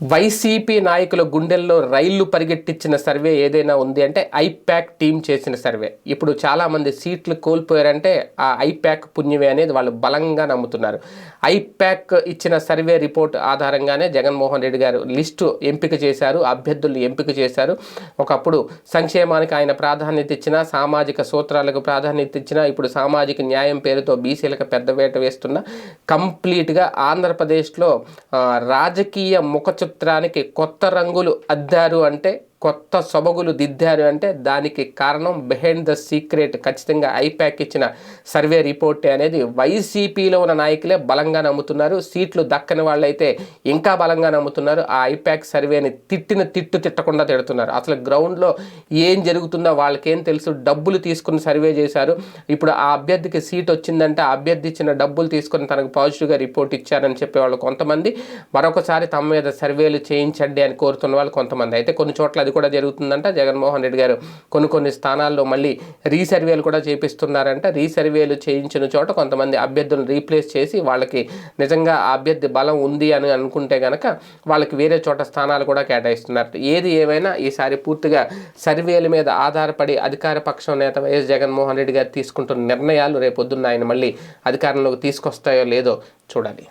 YCP నాయకుల గుండెల్లో రైళ్ళు పరిగెట్టించిన సర్వే ఏదైనా ఉంది అంటే ఐప్యాక్ టీం చేసిన సర్వే. ఇప్పుడు చాలామంది సీట్లు కోల్పోయారంటే ఆ ఐప్యాక్ పుణ్యమే అనేది వాళ్ళు బలంగా నమ్ముతున్నారు. ఐప్యాక్ ఇచ్చిన సర్వే రిపోర్ట్ ఆధారంగానే జగన్మోహన్ రెడ్డి గారు లిస్టు ఎంపిక చేశారు అభ్యర్థుల్ని ఎంపిక చేశారు. ఒకప్పుడు సంక్షేమానికి ఆయన ప్రాధాన్యత ఇచ్చిన సామాజిక సూత్రాలకు ప్రాధాన్యత ఇచ్చిన ఇప్పుడు సామాజిక న్యాయం పేరుతో బీసీలకు పెద్ద వేట వేస్తున్న కంప్లీట్గా ఆంధ్రప్రదేశ్లో రాజకీయ ముఖచ చిత్రానికి కొత్త రంగులు అద్దారు అంటే కొత్త సొబగులు దిద్దారు అంటే దానికి కారణం బిహైండ్ ద సీక్రెట్ ఖచ్చితంగా ఐప్యాక్ ఇచ్చిన సర్వే రిపోర్టే అనేది వైసీపీలో ఉన్న నాయకులే బలంగా నమ్ముతున్నారు. సీట్లు దక్కని వాళ్ళైతే ఇంకా బలంగా నమ్ముతున్నారు. ఆ ఐప్యాక్ సర్వేని తిట్టిన తిట్టు తిట్టకుండా తిడుతున్నారు. అసలు గ్రౌండ్లో ఏం జరుగుతుందో వాళ్ళకేం తెలుసు? డబ్బులు తీసుకుని సర్వే చేశారు. ఇప్పుడు ఆ అభ్యర్థికి సీట్ వచ్చిందంటే ఆ అభ్యర్థి ఇచ్చిన డబ్బులు తీసుకొని తనకు పాజిటివ్గా రిపోర్ట్ ఇచ్చారని చెప్పేవాళ్ళు కొంతమంది. మరొకసారి తమ మీద సర్వేలు చేయించండి అని కోరుతున్న వాళ్ళు కొంతమంది. అయితే కొన్ని చోట్ల అది కూడా జరుగుతుందంట. జగన్మోహన్ రెడ్డి గారు కొన్ని కొన్ని స్థానాల్లో మళ్ళీ రీసర్వేలు కూడా చేపిస్తున్నారంట. రీసర్వేలు చేయించిన చోట కొంతమంది అభ్యర్థులను రీప్లేస్ చేసి వాళ్ళకి నిజంగా అభ్యర్థి బలం ఉంది అని అనుకుంటే కనుక వాళ్ళకి వేరే చోట స్థానాలు కూడా కేటాయిస్తున్నారు ఏది ఏమైనా ఈసారి పూర్తిగా సర్వేల మీద ఆధారపడి అధికార పక్షం నేత వైఎస్ జగన్మోహన్ రెడ్డి గారు తీసుకుంటున్న నిర్ణయాలు రేపొద్దున్న ఆయన మళ్ళీ అధికారంలోకి తీసుకొస్తాయో లేదో చూడాలి.